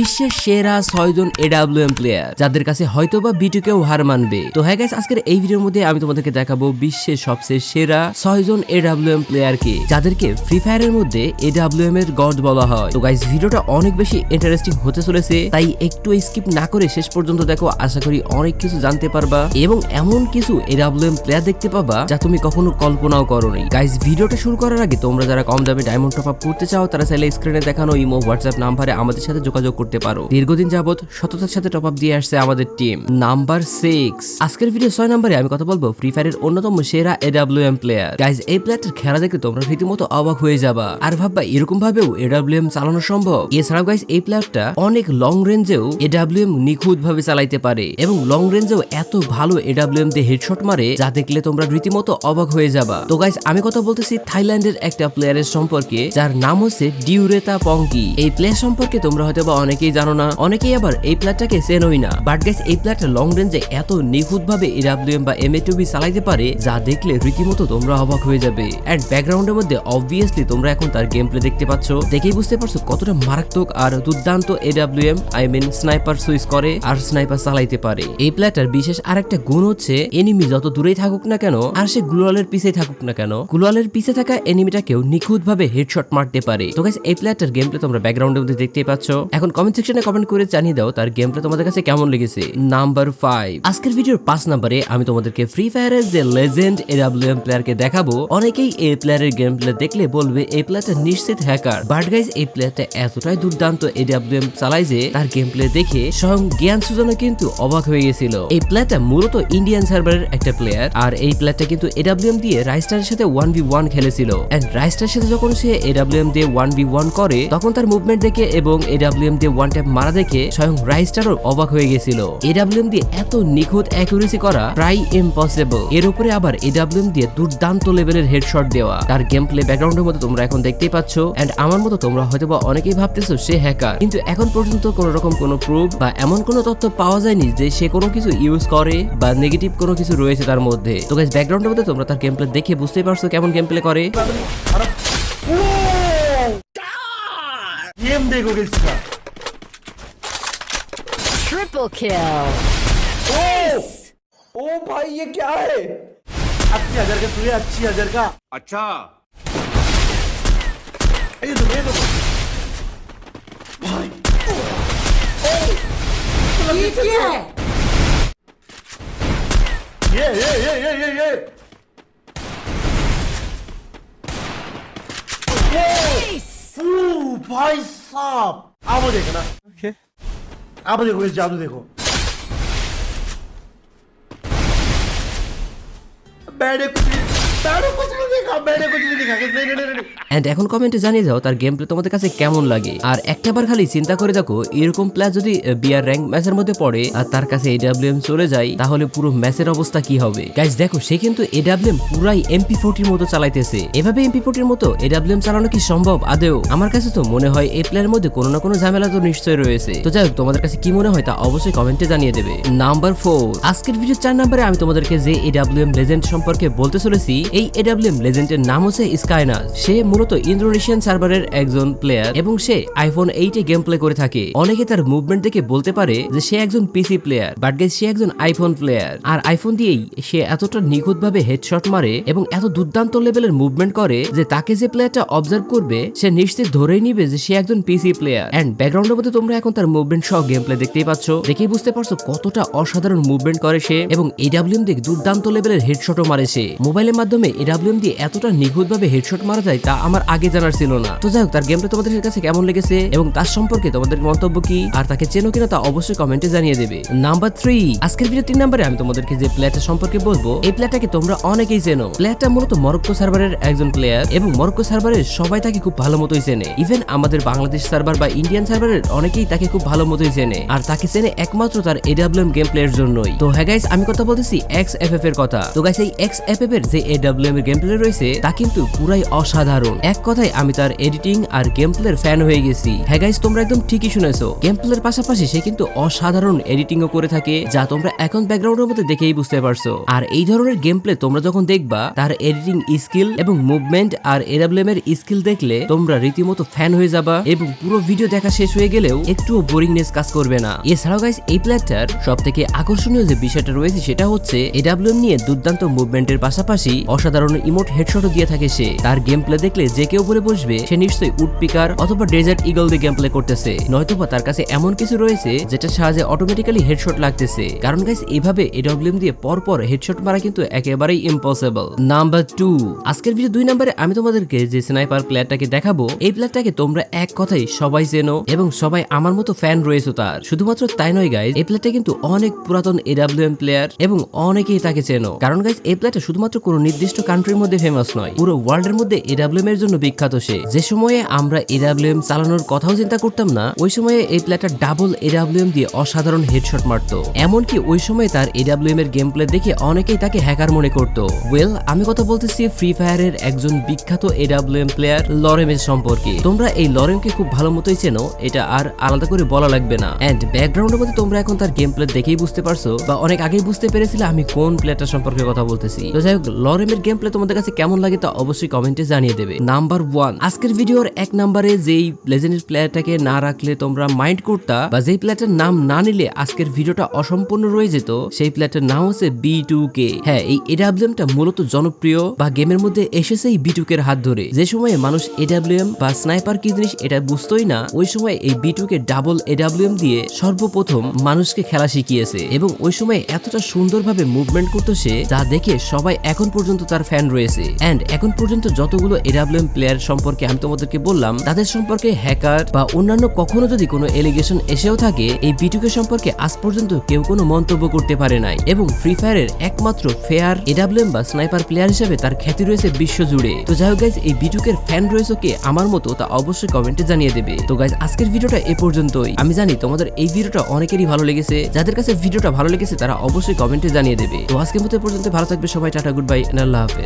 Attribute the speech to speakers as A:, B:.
A: বিশ্বের সেরা ছয়জন এডাব্লিউএম প্লেয়ার যাদের কাছে হয়তোবা বিটুকেও হার মানবে। তো হ্যাঁ গাইস আজকের এই ভিডিওর মধ্যে আমি তোমাদেরকে দেখাবো বিশ্বের সবচেয়ে সেরা ছয়জন এডাব্লিউএম প্লেয়ারকে যাদেরকে ফ্রি ফায়ারের মধ্যে এডাব্লিউএম এর গড বলা হয়। তো গাইস ভিডিওটা অনেক বেশি ইন্টারেস্টিং হতে চলেছে, তাই একটু স্কিপ না করে শেষ পর্যন্ত দেখো, আশা করি অনেক কিছু জানতে পারবা। এবং এমন কিছু এডাব্লিউএম প্লেয়ার দেখতে পাবা, যা তুমি কখনো কল্পনাও করোনি। গাইস ভিডিওটা শুরু করার আগে তোমরা যারা কম দামে ডায়মন্ড টপ আপ করতে চাও, তারা চাইলে স্ক্রিনে দেখানো ইমো হোয়াটসঅ্যাপ নাম্বারে আমাদের সাথে যোগাযোগ করতে পারো। দীর্ঘদিন যাবত সততার সাথে টপ আপ দিয়ে আসছে আমাদের টিম নাম্বার সিক্স আজকের ভিডিও ছয় নাম্বারে আমি কথা বলব ফ্রি ফায়ারের অন্যতম সেরা এডাব্লিউএম প্লেয়ার গাইজ এই প্লেয়ারটার খেলা দেখে তোমরা রীতিমতো অবাক হয়ে যাবা। আর ভাববা এরকম ভাবেও এডাব্লিউএম চালানো সম্ভব? এছাড়াও গাইজ এই প্লেয়ারটা অনেক লং রেঞ্জেও এডাব্লিউএম নিখুঁত ভাবে চালাইতে পারে এবং লং রেঞ্জেও এত ভালো এডাব্লিউএম দিয়ে হেডশট মারে, যা দেখলে তোমরা রীতিমতো অবাক হয়ে যাবা। তো গাইজ আমি কথা বলতেছি থাইল্যান্ডের একটা প্লেয়ারের সম্পর্কে, যার নাম হচ্ছে ডিউরেতা পঙ্কি এই প্লেয়ার সম্পর্কে তোমরা হয়তো বা অনেকেই জানো না, অনেকেই আবার এই প্লেয়ারটাকে চেনই না। বাট গাইস এই প্লেয়ারটা লং রেঞ্জে এত নিখুঁত ভাবে এডাব্লিউএম বা এম টুবি চালাইতে পারে, যা দেখলে রীতিমতো তোমরা অবাক হয়ে যাবে। এন্ড ব্যাকগ্রাউন্ডের মধ্যে অবভিয়াসলি তোমরা এখন তার গেম প্লে দেখতে পাচ্ছ। দেখেই বুঝতে পারছ কতটা মারাত্মক আর দুর্দান্ত AWM I mean sniper switch করে আর স্নাইপার চালাইতে পারে। এই প্লেয়ারটার বিশেষ আরেকটা গুণ হচ্ছে এনিমি যত দূরেই থাকুক না কেন, আর সে গ্লোয়ালের পিছে থাকুক না কেন, গ্লোয়ালের পিছে থাকা এনিমিটাকেও নিখুঁত ভাবে হেডশট মারতে পারে। তো গাইস এই প্লেয়ারটার গেম প্লে তোমরা ব্যাকগ্রাউন্ডের মধ্যে দেখতেই পাচ্ছ। এখন কমেন্ট সেকশনে কমেন্ট করে জানিয়ে দাও তার গেম প্লে তোমাদের কাছে কেমন লেগেছে। নাম্বার ফাইভ আজকের ভিডিওর পাঁচ নাম্বারে আমি তোমাদেরকে ফ্রি ফায়ারের যে লেজেন্ড এডাব্লিউএম প্লেয়ারকে দেখাবো, অনেকেই এই প্লেয়ারের গেম প্লে দেখলে বলবে, এই প্লেয়ারটা নিশ্চিত হ্যাকার বাট গাইজ এই প্লেয়ারটা এতটাই দুর্দান্ত এডাব্লিউএম চালায় যে তার গেম প্লে দেখে স্বয়ং জ্ঞান সুজনও কিন্তু অবাক হয়ে গেছিল। এই প্লেয়ারটা মূলত ইন্ডিয়ান সার্ভারের একটা প্লেয়ার আর এই প্লেয়ারটা কিন্তু এডাব্লিউএম দিয়ে রাইস্টারের সাথে ওয়ান ভি ওয়ান খেলেছিল। এন্ড রাইস্টারের সাথে যখন সে এডাব্লিউএম দিয়ে ওয়ান ভি ওয়ান করে, তখন তার মুভমেন্ট দেখে এবং এডাব্লিউএম দিয়ে ওয়ান ট্যাপ মারা দেখে স্বয়ং রাইস্টারও অবাক হয়ে গেছিল এডাব্লিউএম দিয়ে এত নিখুঁত অ্যাকুরেসি করা প্রায় ইম্পসিবল এর উপরে আবার এডাব্লিউএম দিয়ে দুর্দান্ত লেভেলের হেডশট দেওয়া তার গেম প্লে ব্যাকগ্রাউন্ডের মধ্যে তোমরা এখন দেখতেই পাচ্ছ এন্ড আমার মতো তোমরা হয়তো বা অনেকেই ভাবতেছো সে হ্যাকার কিন্তু এখন পর্যন্ত কোনো রকম কোনো প্রুফ বা এমন কোনো তথ্য পাওয়া যায়নি যে সে কোনো কিছু ইউজ করে বা নেগেটিভ কোনো কিছু রয়েছে তার মধ্যে তো গাইস ব্যাকগ্রাউন্ডের মধ্যে তোমরা তার গেম প্লে দেখে বুঝতেই পারছো কেমন গেম প্লে করে
B: गेम देखो किसका
C: Triple kill.
B: ओ भाई ये क्या है? अस्सी हज़ार का सुनिए अस्सी हज़ार का।
D: अच्छा।
B: ये ये देखो। भाई। ये क्या है? ये ये ये ये ये ये। ओ भाई साहब। अब देखना। देखो ना अब देखो इस जादू देखो। बैठे कुछ
A: এখন কমেন্টে জানিয়ে যাও, তার গেম প্লে তোমাদের কাছে কেমন লাগে? আর একটাবার খালি চিন্তা করে দেখো, এরকম প্লেয়ার যদি বিয়ার র্যাঙ্ক ম্যাচের মধ্যে পড়ে আর তার কাছে এডাব্লিউএম চলে যায়, তাহলে পুরো ম্যাচের অবস্থা কি হবে? গাইজ দেখো, সে কিন্তু এডাব্লিউএম পুরাই এমপি ফোর্টির মতো চালাইতেছে। এভাবে এমপি মতো এডাব্লিউএম চালানো কি সম্ভব? আদেও, আমার কাছে তো মনে হয় এই প্লেয়ারের মধ্যে কোনো না কোনো ঝামেলা তো নিশ্চয়ই রয়েছে। তো যাই হোক, তোমাদের কাছে কি মনে হয় তা অবশ্যই কমেন্টে জানিয়ে দেবে। নাম্বার ফোর আজকের ভিডিও চার নাম্বারে আমি তোমাদেরকে যে এডাব্লিউএম লেজেন্ড সম্পর্কে বলতে চলেছি এই এডাব্লিউএম লেজেন্ডের নাম হচ্ছে স্কাইনাস সে মূলত ইন্দোনেশিয়ান সার্ভারের একজন প্লেয়ার এবং সে আইফোন এইটে গেম প্লে করে থাকে। অনেকে তার মুভমেন্ট দেখে বলতে পারে যে সে একজন পিসি প্লেয়ার বাট গেস সে একজন আইফোন প্লেয়ার আর আইফোন দিয়েই সে এতটা নিখুঁত ভাবে হেডশট মারে এবং এত দুর্দান্ত লেভেলের মুভমেন্ট করে যে তাকে যে প্লেয়ারটা অবজার্ভ করবে, সে নিশ্চিত ধরেই নিবে যে সে একজন পিসি প্লেয়ার এন্ড ব্যাকগ্রাউন্ডের মধ্যে তোমরা এখন তার মুভমেন্ট সহ গেম প্লে দেখতেই পাচ্ছ। দেখেই বুঝতে পারছ কতটা অসাধারণ মুভমেন্ট করে সে এবং এডাব্লিউএম দিয়ে দুর্দান্ত লেভেলের হেডশটও মারে সে। মোবাইলের মাধ্যমে এডাব্লিউএম দিয়ে এতটা নিখুঁত ভাবে হেডশট মারা যায়, তা আমার আগে জানার ছিল না। তো যাই হোক, তার গেমটা তোমাদের কাছে কেমন লেগেছে এবং তার সম্পর্কে তোমাদের মন্তব্য কি? আর তাকে চেনো কিনা তা অবশ্যই কমেন্টে জানিয়ে দেবে। নাম্বার থ্রি আজকের ভিডিও তিন নাম্বারে আমি তোমাদেরকে যে প্লেয়ারটা সম্পর্কে বলব, এই প্লেয়ারটাকে তোমরা অনেকেই চেনো। প্লেয়ারটা মূলত মরক্কো সার্ভারের একজন প্লেয়ার এবং মরক্কো সার্ভারের সবাই তাকে খুব ভালো মতোই চেনে। ইভেন আমাদের বাংলাদেশ সার্ভার বা ইন্ডিয়ান সার্ভারের অনেকেই তাকে খুব ভালো মতোই চেনে। আর তাকে চেনে একমাত্র তার এডাব্লিউএম গেম প্লেয়ার জন্যই। তো হ্যাঁ গাইস আমি কথা বলতেছি এক্স এফ এর কথা। তো গাইস এই এক্স এফ এর যে এডাব্লিউএম এর গেম প্লে রয়েছে, তা কিন্তু পুরাই অসাধারণ। এক কথায় আমি তার এডিটিং আর গেম প্লের ফ্যান হয়ে গেছি। হ্যাঁ গাইস তোমরা একদম ঠিকই শুনেছো। গেম প্লের পাশাপাশি সে কিন্তু অসাধারণ এডিটিংও করে থাকে, যা তোমরা এখন ব্যাকগ্রাউন্ডের মধ্যে দেখেই বুঝতে পারছ। আর এই ধরনের গেম প্লে তোমরা যখন দেখবা, তার এডিটিং স্কিল এবং মুভমেন্ট আর এডাব্লিউএম এর স্কিল দেখলে তোমরা রীতিমতো ফ্যান হয়ে যাবা এবং পুরো ভিডিও দেখা শেষ হয়ে গেলেও একটুও বোরিংনেস কাজ করবে না। এছাড়াও গাইস এই প্লেয়ারটার সব থেকে আকর্ষণীয় যে বিষয়টা রয়েছে, সেটা হচ্ছে এডাব্লিউএম নিয়ে দুর্দান্ত মুভমেন্টের পাশাপাশি অসাধারণ ইমোট হেডশটও দিয়ে থাকে সে। তার গেম প্লে দেখলে যে কেউ বলে বসবে, সে নিশ্চয়ই উড পিকার অথবা ডেজার্ট ইগল দিয়ে গেম প্লে করতেছে। নয়তোবা তার কাছে এমন কিছু রয়েছে যেটা সাহায্যে অটোমেটিক্যালি হেডশট লাগতেছে। কারণ গাইস এইভাবে এডাব্লিউএম দিয়ে পরপর হেডশট মারা কিন্তু একেবারেই ইম্পসিবল নাম্বার টু আজকের ভিডিও দুই নম্বরে আমি তোমাদেরকে যে স্নাইপার প্লেয়ারটাকে দেখাবো, এই প্লেয়ারটাকে তোমরা এক কথাই সবাই চেনো এবং সবাই আমার মতো ফ্যান রয়েছে তার। শুধুমাত্র তাই নয় গাইজ এই প্লেয়ারটা কিন্তু অনেক পুরাতন এডাব্লিউএম প্লেয়ার এবং অনেকেই তাকে চেনো। কারণ গাইজ এই প্লেয়ারটা শুধুমাত্র কোনো নির্দিষ্ট কান্ট্রির মধ্যে ফেমাস নয়। পুরো ওয়ার্ল্ডের মধ্যে এডাব্লিউএম এর জন্য বিখ্যাত সে। যে সময়ে আমরা এডাব্লিউএম চালানোর কথাও চিন্তা করতাম না, ওই সময়ে এই প্লেয়ারটা ডাবল এডাব্লিউএম দিয়ে অসাধারণ হেডশট মারতো। এমনকি ওই সময় তার এডাব্লিউএম এর গেম প্লে দেখে অনেকেই তাকে হ্যাকার মনে করতো। ওয়েল আমি কথা বলতেছি ফ্রি ফায়ারের একজন বিখ্যাত এডাব্লিউএম প্লেয়ার লরেমের সম্পর্কে। তোমরা এই লরেমকে খুব ভালো মতোই চেনো, এটা আর আলাদা করে বলা লাগবে না। এন্ড ব্যাকগ্রাউন্ডের মধ্যে তোমরা এখন তার গেম প্লে দেখেই বুঝতে পারছ, বা অনেক আগেই বুঝতে পেরেছিলে আমি কোন প্লেয়ারটার সম্পর্কে কথা বলতেছি। তো যাই হোক লরেমের গেম প্লে তোমাদের কাছে কেমন লাগে তা অবশ্যই কমেন্টে জানিয়ে দেবে। নাম্বার ওয়ান আজকের ভিডিওর এক নাম্বারে যেই লেজেন্ডের প্লেয়ারটাকে না রাখলে তোমরা মাইন্ড করতা বা যেই প্লেয়ারটার নাম না নিলে আজকের ভিডিওটা অসম্পূর্ণ রয়ে যেত, সেই প্লেয়ারটার নাম হচ্ছে বি টু কে হ্যাঁ এই এডাব্লিউএমটা মূলত জনপ্রিয় বা গেমের মধ্যে এসেছে বি টু এর হাত ধরে। যে সময়ে মানুষ এডাব্লিউএম বা স্নাইপার কি জিনিস এটা বুঝতোই না, ওই সময় এই B two K double AWM দিয়ে সর্বপ্রথম মানুষকে খেলা শিখিয়েছে এবং ওই সময় এতটা সুন্দরভাবে মুভমেন্ট করতো সে, যা দেখে সবাই এখন পর্যন্ত তার ফ্যান রয়েছে। এন্ড এখন পর্যন্ত যতগুলো এডাব্লিউএম প্লেয়ার সম্পর্কে আমি তোমাদেরকে বললাম, তাদের সম্পর্কে হ্যাকার বা অন্যান্য কখনো যদি কোনো এলিগেশন এসেও থাকে, এই বিটুকে সম্পর্কে আজ পর্যন্ত কেউ কোনো মন্তব্য করতে পারে নাই। এবং ফ্রি ফায়ারের একমাত্র ফেয়ার এডাব্লিউএম বা স্নাইপার প্লেয়ার হিসেবে তার খ্যাতি রয়েছে বিশ্ব জুড়ে তো যাই হোক গাইজ এই বিটুকের ফ্যান রয়েছে কে আমার মতো, তা অবশ্যই কমেন্টে জানিয়ে দেবে। তো গাইজ আজকের ভিডিওটা এ পর্যন্তই। আমি জানি তোমাদের এই ভিডিওটা অনেকেরই ভালো লেগেছে। যাদের কাছে ভিডিওটা ভালো লেগেছে, তারা অবশ্যই কমেন্টে জানিয়ে দেবে। তো আজকের মতো পর্যন্ত, ভালো থাকবে সবাই, tata good bye আল্লাহ হাফেজ